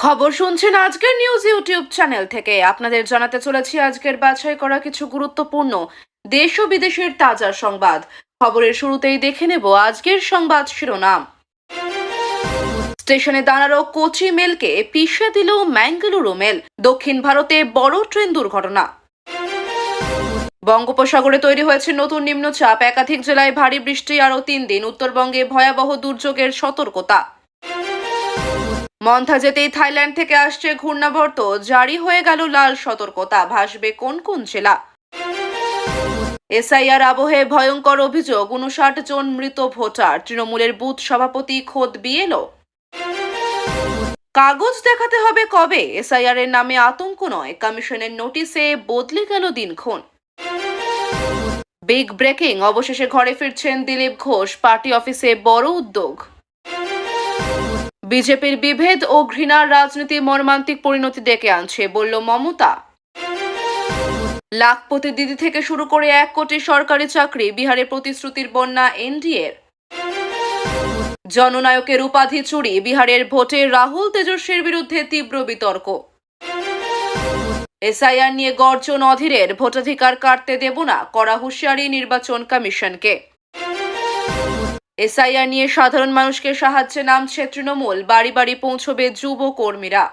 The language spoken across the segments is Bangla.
খবর শুনছেন আজকের নিউজ ইউটিউব চ্যানেল থেকে। আপনাদের জানাতে চলেছি, আজকের বাছাই করা কিছু গুরুত্বপূর্ণ দেশ ও বিদেশের তাজা সংবাদ। খবরের শুরুতেই দেখে নেব আজকের সংবাদ শিরোনাম। স্টেশনে দাঁড়ানো কোচি মেলকে, পিষে দিল ম্যাঙ্গালুরু মেল। দক্ষিণ ভারতে বড় ট্রেন দুর্ঘটনা। বঙ্গোপসাগরে তৈরি হয়েছে নতুন নিম্নচাপ। একাধিক জেলায় ভারী বৃষ্টি, আরও তিন দিন। উত্তরবঙ্গে ভয়াবহ দুর্যোগের সতর্কতা। মন্থা যেতেই থাইল্যান্ড থেকে আসছে ঘূর্ণাবর্ত। জারি হয়ে গেল লাল সতর্কতা। ভাসবে কোন কোন জেলা? এসআইআর আবহে ভয়ঙ্কর অভিযোগ। উনষাট জন মৃত ভোটার। তৃণমূলের বুথ সভাপতি খোদ বিএলও। কাগজ দেখাতে হবে কবে? এসআইআর এর নামে আতঙ্ক নয়। কমিশনের নোটিশে বদলে গেল দিনক্ষণ। Big breaking. অবশেষে ঘরে ফিরছেন দিলীপ ঘোষ। পার্টি অফিসে বড় উদ্যোগ। বিজেপির বিভেদ ও ঘৃণার রাজনীতি মর্মান্তিক পরিণতি ডেকে আনছে, বলল মমতা। লাখপতি দিদি থেকে শুরু করে এক কোটি সরকারি চাকরি বিহারের প্রতিশ্রুতির বন্যা এনডিএর। জননায়কের উপাধি চুরি বিহারের ভোটে রাহুল তেজস্বীর বিরুদ্ধে তীব্র বিতর্ক। এসআইআর নিয়ে গর্জন অধীরের, ভোটাধিকার কাটতে দেব না করা হুঁশিয়ারি নির্বাচন কমিশনকে। এসআইআর নিয়ে সাধারণ মানুষকে সাহায্যে নামছে তৃণমূল। বাড়ি বাড়ি পৌঁছবে যুব কর্মীরা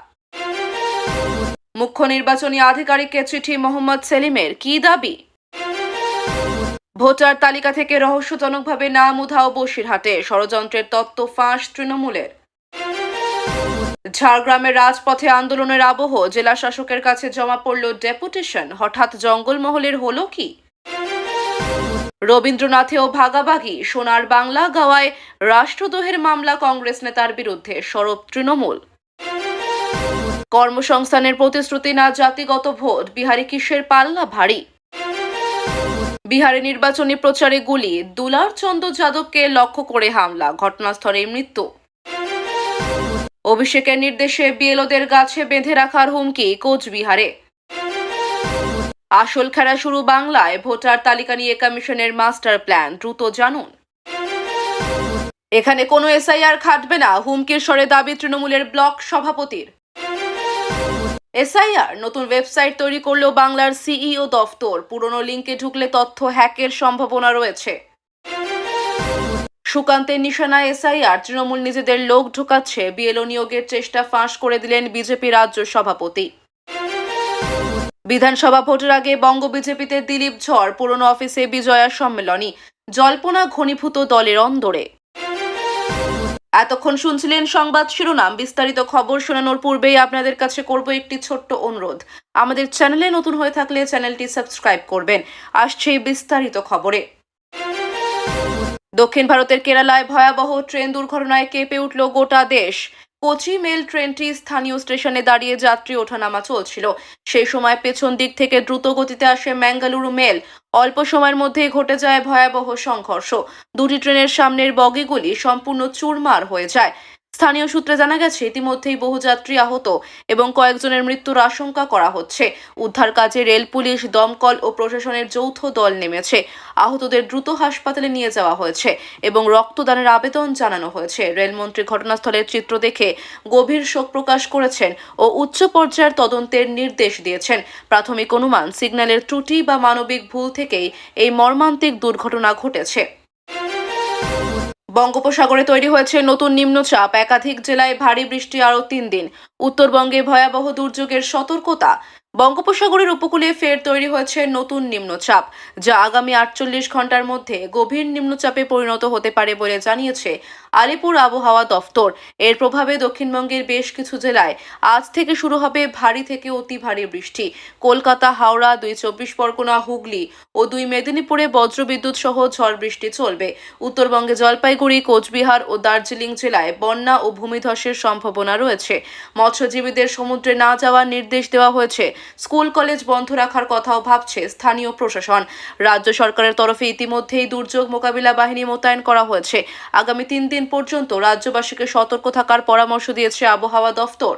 মুখ্য নির্বাচনী আধিকারিককে চিঠি মোহাম্মদ সেলিমের? কি দাবি? ভোটার তালিকা থেকে রহস্যজনকভাবে নাম উধাও বসিরহাটে। ষড়যন্ত্রের তত্ত্ব ফাঁস তৃণমূলের। ঝাড়গ্রামের রাজপথে আন্দোলনের আবহ। জেলা শাসকের কাছে জমা পড়ল ডেপুটেশন। হঠাৎ জঙ্গলমহলের হলো কি? রবীন্দ্রনাথেও ভাগাভাগি, সোনার বাংলা গাওয়ায় রাষ্ট্রদ্রোহের মামলা কংগ্রেস নেতার বিরুদ্ধে সরব তৃণমূল। কর্মসংস্থানের প্রতিশ্রুতি না জাতিগত ভোট, বিহারি কিসের পাল্লা ভারী? বিহারে নির্বাচনী প্রচারে গুলি, দুলার চন্দ্র যাদবকে লক্ষ্য করে হামলা ঘটনাস্থলে মৃত্যু। অভিষেকের নির্দেশে বিএলওদের গাছে বেঁধে রাখার হুমকি কোচবিহারে। আসল খেলা শুরু বাংলায়। ভোটার তালিকা নিয়ে কমিশনের মাস্টার প্ল্যান, দ্রুত জানুন। এখানে কোনো এসআইআর খাটবে না, হুমকির স্বরে দাবি তৃণমূলের ব্লক সভাপতির। এসআইআর, নতুন ওয়েবসাইট তৈরি করলেও বাংলার সিইও দফতর। পুরনো লিঙ্কে ঢুকলে তথ্য হ্যাকের সম্ভাবনা রয়েছে। সুকান্তের নিশানা এসআইআর, তৃণমূল নিজেদের লোক ঢোকাচ্ছে। বিএলও নিয়োগের চেষ্টা ফাঁস করে দিলেন বিজেপি রাজ্য সভাপতি। বিধানসভা ভোটের আগে বঙ্গ বিজেপিতে দিলীপ ঝড়, পুরনো অফিসে বিজয়া সম্মেলনী, জল্পনা ঘনীভূত দলের অন্দরে। এতক্ষণ শুনছিলেন সংবাদ শিরোনাম, বিস্তারিত খবর শোনানোর পূর্বেই আপনাদের কাছে করব একটি ছোট্ট অনুরোধ। আমাদের চ্যানেলে নতুন হয়ে থাকলে চ্যানেলটি সাবস্ক্রাইব করবেন। আসছে বিস্তারিত খবরে। দক্ষিণ ভারতের কেরালায় ভয়াবহ ট্রেন দুর্ঘটনায় কেঁপে উঠল গোটা দেশ। কোচি মেল ট্রেনটি স্থানীয় স্টেশনে দাঁড়িয়ে যাত্রী ওঠানামা চলছিল। সেই সময় পেছন দিক থেকে দ্রুত গতিতে আসে ম্যাঙ্গালুরু মেল। অল্প সময়ের মধ্যেই ঘটে যায় ভয়াবহ সংঘর্ষ। দুটি ট্রেনের সামনের বগিগুলি সম্পূর্ণ চুরমার হয়ে যায়। স্থানীয় সূত্রে জানা গেছে, ইতিমধ্যেই বহু যাত্রী আহত এবং কয়েকজনের মৃত্যুর আশঙ্কা করা হচ্ছে। উদ্ধার কাজে রেল, পুলিশ, দমকল ও প্রশাসনের যৌথ দল নেমেছে। আহতদের দ্রুত হাসপাতালে নিয়ে যাওয়া হয়েছে এবং রক্তদানের আবেদন জানানো হয়েছে। রেলমন্ত্রী ঘটনাস্থলের চিত্র দেখে গভীর শোক প্রকাশ করেছেন ও উচ্চ পর্যায়ের তদন্তের নির্দেশ দিয়েছেন। প্রাথমিক অনুমান, সিগন্যালের ত্রুটি বা মানবিক ভুল থেকেই এই মর্মান্তিক দুর্ঘটনা ঘটেছে। বঙ্গোপসাগরে তৈরি হয়েছে নতুন নিম্নচাপ। একাধিক জেলায় ভারী বৃষ্টি আরও তিন দিন। উত্তরবঙ্গে ভয়াবহ দুর্যোগের সতর্কতা। বঙ্গোপসাগরের উপকূলে ফের তৈরি হয়েছে নতুন নিম্নচাপ, যা আগামী আটচল্লিশ ঘণ্টার মধ্যে গভীর নিম্নচাপে পরিণত হতে পারে বলে জানিয়েছে আলিপুর আবহাওয়া দফতর। এর প্রভাবে দক্ষিণবঙ্গের বেশ কিছু জেলায় আজ থেকে শুরু হবে ভারী থেকে অতি ভারী বৃষ্টি। কলকাতা, হাওড়া, দুই চব্বিশ পরগনা, হুগলি ও দুই মেদিনীপুরে বজ্রবিদ্যুৎ সহ ঝড় বৃষ্টি চলবে। উত্তরবঙ্গে জলপাইগুড়ি, কোচবিহার ও দার্জিলিং জেলায় বন্যা ও ভূমিধসের সম্ভাবনা রয়েছে। মৎস্যজীবীদের সমুদ্রে না যাওয়ার নির্দেশ দেওয়া হয়েছে। স্কুল, কলেজ বন্ধ রাখার কথাও ভাবছে স্থানীয় প্রশাসন। রাজ্য সরকারের তরফে ইতিমধ্যেই দুর্যোগ মোকাবিলা বাহিনী মোতায়েন করা হয়েছে। আগামী তিন দিন পর্যন্ত রাজ্যবাসীকে সতর্ক থাকার পরামর্শ দিয়েছে আবহাওয়া দফতর।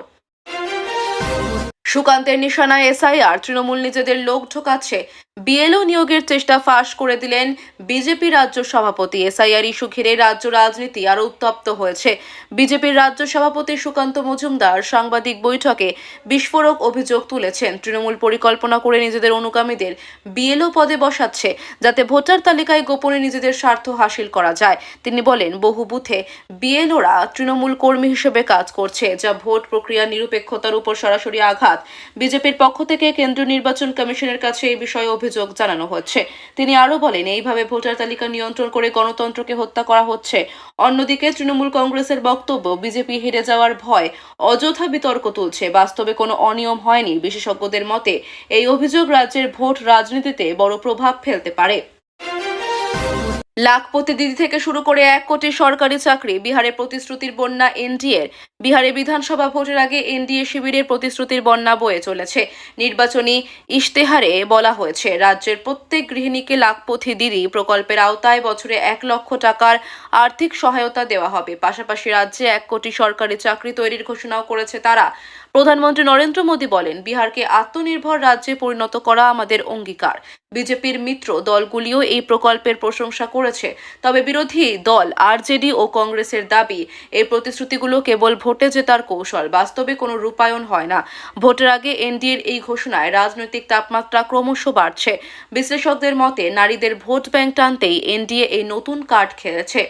সুকান্তের নিশানায় এসআইআর, তৃণমূল নিজেদের লোক ঢোকাচ্ছে বিএলও নিয়োগের চেষ্টা ফাঁস করে দিলেন বিজেপি রাজ্য সভাপতি। এসআইআর ইস্যু ঘিরে রাজ্য রাজনীতি আরও উত্তপ্ত হয়েছে। বিজেপির রাজ্য সভাপতি সুকান্ত মজুমদার সাংবাদিক বৈঠকে বিস্ফোরক অভিযোগ তুলেছেন। তৃণমূল পরিকল্পনা করে নিজেদের অনুগামীদের বিএলও পদে বসাচ্ছে, যাতে ভোটার তালিকায় গোপনে নিজেদের স্বার্থ হাসিল করা যায়। তিনি বলেন, বহু বুথে বিএলওরা তৃণমূল কর্মী হিসেবে কাজ করছে, যা ভোট প্রক্রিয়া নিরপেক্ষতার উপর সরাসরি আঘাত। বিজেপির পক্ষ থেকে কেন্দ্রীয় নির্বাচন কমিশনের কাছে এই বিষয়ে অভিযোগ জানানো হচ্ছে। তিনি আরও বলেন, এইভাবে ভোটার তালিকা নিয়ন্ত্রণ করে গণতন্ত্রকে হত্যা করা হচ্ছে। অন্যদিকে তৃণমূল কংগ্রেসের বক্তব্য, বিজেপি হেরে যাওয়ার ভয়, অযথা বিতর্ক তুলছে। বাস্তবে কোনো অনিয়ম হয়নি। বিশেষজ্ঞদের মতে, এই অভিযোগ রাজ্যের ভোট রাজনীতিতে বড় প্রভাব ফেলতে পারে। লাখপতি দিদি থেকে শুরু করে এক কোটি সরকারি চাকরি বিহারের প্রতিশ্রুতির বন্যা এনডিএর। বিহারে বিধানসভা ভোটের আগে এনডিএ শিবিরের প্রতিশ্রুতির বন্যা বয়ে চলেছে। নির্বাচনী ইশতেহারে বলা হয়েছে, রাজ্যের প্রত্যেক গৃহিণীকে লাখপতি দিদি প্রকল্পের আওতায় বছরে এক লক্ষ টাকার আর্থিক সহায়তা দেওয়া হবে। পাশাপাশি রাজ্যে এক কোটি সরকারি চাকরি তৈরির ঘোষণাও করেছে তারা। প্রধানমন্ত্রী নরেন্দ্র মোদী বলেন, বিহারকে আত্মনির্ভর রাজ্যে পরিণত করা আমাদের অঙ্গীকার। বিজেপির মিত্র দলগুলিও এই প্রকল্পের প্রশংসা করেছে। তবে বিরোধী দল আরজেডি ও কংগ্রেসের দাবি, এই প্রতিশ্রুতিগুলো কেবল ভোটে জেতার কৌশল, বাস্তবে কোনো রূপায়ণ হয় না। ভোটের আগে এনডিএর এই ঘোষণায় রাজনৈতিক তাপমাত্রা ক্রমশ বাড়ছে। বিশ্লেষকদের মতে, নারীদের ভোট ব্যাংক টানতেই এনডিএ এই নতুন কার্ড খেলেছে।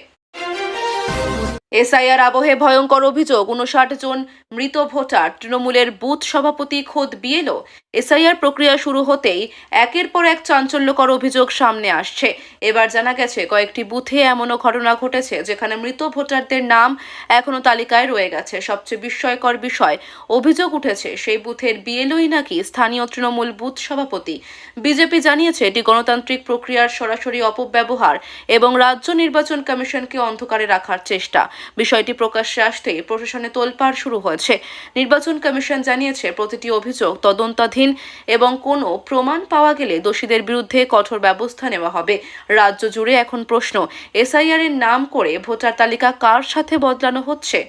এসআইআর আবহে ভয়ঙ্কর অভিযোগ। উনষাট জন মৃত ভোটার। তৃণমূলের বুথ সভাপতি খোদ বিএলও। এসআইআর প্রক্রিয়া শুরু হতেই একের পর এক চাঞ্চল্যকর অভিযোগ সামনে আসছে। এবার জানা গেছে, কয়েকটি বুথে এমনও ঘটনা ঘটেছে যেখানে মৃত ভোটারদের নাম এখনও তালিকায় রয়ে গেছে। সবচেয়ে বিস্ময়কর বিষয়, অভিযোগ উঠেছে, সেই বুথের বিএলওই নাকি স্থানীয় তৃণমূল বুথ সভাপতি। বিজেপি জানিয়েছে, এটি গণতান্ত্রিক প্রক্রিয়ার সরাসরি অপব্যবহার এবং রাজ্য নির্বাচন কমিশনকে অন্ধকারে রাখার চেষ্টা। বিষয়টি প্রকাশ্যে আসতেই প্রশাসনে তোলপাড় শুরু হয়েছে। নির্বাচন কমিশন জানিয়েছে, প্রতিটি অভিযোগ তদন্তাধীন এবং কোনো প্রমাণ পাওয়া গেলে দোষীদের বিরুদ্ধে কঠোর ব্যবস্থা নেওয়া হবে। রাজ্য জুড়ে এখন প্রশ্ন, এসআইআর এর নাম করে ভোটার তালিকা কার সাথে বদলানো হচ্ছে?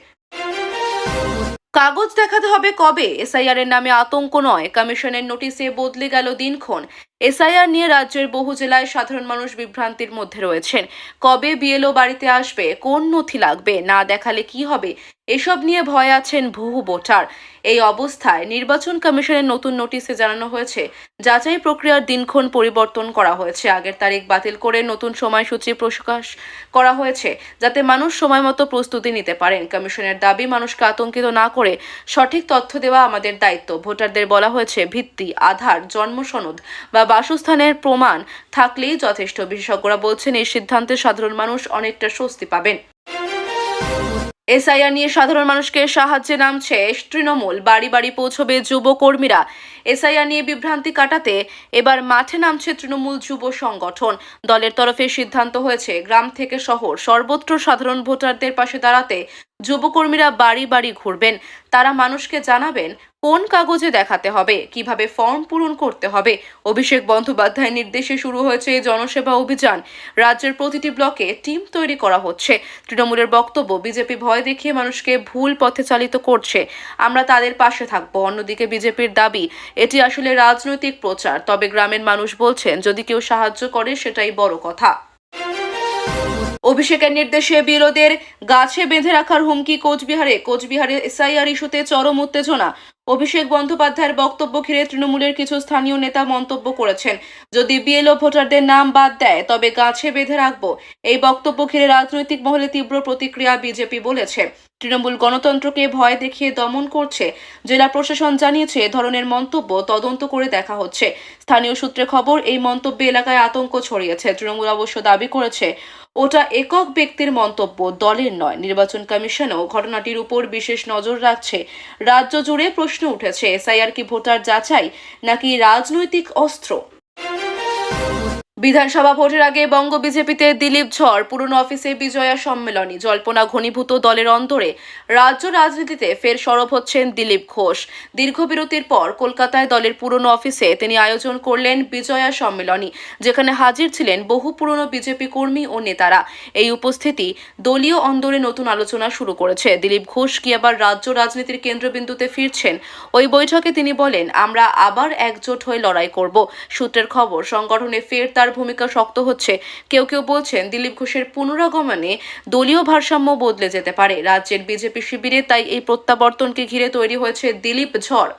কাগজ দেখাতে হবে কবে? এসআইআর এর নামে আতঙ্ক নয়। কমিশনের নোটিশে বদলে গেল দিনক্ষণ। এসআইআর নিয়ে রাজ্যের বহু জেলায় সাধারণ মানুষ বিভ্রান্তির মধ্যে রয়েছেন। কবে বিএলও বাড়িতে আসবে? কোন নথি লাগবে? না দেখালে কি হবে? এসব নিয়ে ভয় আছেন বহু ভোটার। এই অবস্থায় নির্বাচন কমিশনের নতুন নোটিশে জানানো হয়েছে, যাচাই প্রক্রিয়ার দিনক্ষণ পরিবর্তন করা হয়েছে। আগের তারিখ বাতিল করে নতুন সময়সূচি প্রকাশ করা হয়েছে, যাতে মানুষ সময় মতো প্রস্তুতি নিতে পারেন। কমিশনের দাবি, মানুষকে আতঙ্কিত না করে সঠিক তথ্য দেওয়া আমাদের দায়িত্ব। ভোটারদের বলা হয়েছে, ভিত্তি, আধার জন্ম সনদ বা বাসস্থানের প্রমাণ থাকলেই যথেষ্ট। বিশেষজ্ঞরা বলছেন, এই সিদ্ধান্তে সাধারণ মানুষ অনেকটা স্বস্তি পাবেন। এসআইআর নিয়ে সাধারণ মানুষকে সাহায্যে নামছে তৃণমূল। বাড়ি বাড়ি পৌঁছবে যুব কর্মীরা এসআইআর নিয়ে বিভ্রান্তি কাটাতে এবার মাঠে নামছে তৃণমূল যুব সংগঠন। দলের তরফে সিদ্ধান্ত হয়েছে, গ্রাম থেকে শহর। সর্বত্র সাধারণ ভোটারদের পাশে দাঁড়াতে যুবকর্মীরা বাড়ি বাড়ি ঘুরবেন। তারা মানুষকে জানাবেন কোন কাগজে দেখাতে হবে? কীভাবে ফর্ম পূরণ করতে হবে? অভিষেক বন্দ্যোপাধ্যায়ের নির্দেশে শুরু হয়েছে জনসেবা অভিযান। রাজ্যের প্রতিটি ব্লকে টিম তৈরি করা হচ্ছে। তৃণমূলের বক্তব্য, বিজেপি ভয় দেখিয়ে মানুষকে ভুল পথে চালিত করছে। আমরা তাদের পাশে থাকব। অন্যদিকে বিজেপির দাবি, এটি আসলে রাজনৈতিক প্রচার। তবে গ্রামের মানুষ বলছেন, যদি কেউ সাহায্য করে, সেটাই বড় কথা। অভিষেকের নির্দেশে বিরোধের গাছে বেঁধে রাখার হুমকি কোচবিহারে। কোচবিহারে এসআইআর ইস্যুতে চরম উত্তেজনা। অভিষেক বন্দ্যোপাধ্যায়ের বক্তব্য ঘিরে তৃণমূলের কিছু স্থানীয় নেতা মন্তব্য করেছেন। যদি বিএলও ভোটারদের নাম বাদ দেয়, তবে গাছে বেঁধে রাখব। এই বক্তব্য ঘিরে রাজনৈতিক মহলে তীব্র প্রতিক্রিয়া বিজেপি বলেছে। তৃণমূল গণতন্ত্রকে ভয় দেখিয়ে দমন করছে। জেলা প্রশাসন জানিয়েছে ধরনের মন্তব্য তদন্ত করে দেখা হচ্ছে। স্থানীয় সূত্রে খবর, এই মন্তব্যে এলাকায় আতঙ্ক ছড়িয়েছে। তৃণমূল অবশ্য দাবি করেছে, ওটা একক ব্যক্তির মন্তব্য, দলের নয়। নির্বাচন কমিশনও ঘটনাটির উপর বিশেষ নজর রাখছে। রাজ্য জুড়ে প্রশ্ন উঠেছে এসআইআর কি ভোটার যাচাই নাকি রাজনৈতিক অস্ত্র? বিধানসভা ভোটের আগে বঙ্গ বিজেপিতে দিলীপ ঝড়, পুরনো অফিসে বিজয়া সম্মেলনী, জল্পনা ঘনীভূত দলের অন্তরে রাজ্য রাজনীতিতে ফের সরব হচ্ছেন দিলীপ ঘোষ। দীর্ঘ বিরতির পর কলকাতায় দলের পুরনো অফিসে তিনি আয়োজন করলেন বিজয়া সম্মেলনী, যেখানে হাজির ছিলেন বহু পুরনো বিজেপি কর্মী ও নেতারা। এই উপস্থিতি দলীয় অন্দরে নতুন আলোচনা শুরু করেছে। দিলীপ ঘোষ কি আবার রাজ্য রাজনীতির কেন্দ্রবিন্দুতে ফিরছেন? ওই বৈঠকে তিনি বলেন, আমরা আবার একজোট হয়ে লড়াই করব। সূত্রের খবর, সংগঠনে ফের তার ভূমিকা শক্ত হচ্ছে। কেউ কেউ বলছেন, দিলীপ ঘোষের পুনরাগমনে দলীয় ভারসাম্য বদলে যেতে পারে। রাজ্যের বিজেপি শিবিরে তাই এই প্রত্যাবর্তনকে ঘিরে তৈরি হয়েছে দিলীপ ঝড়।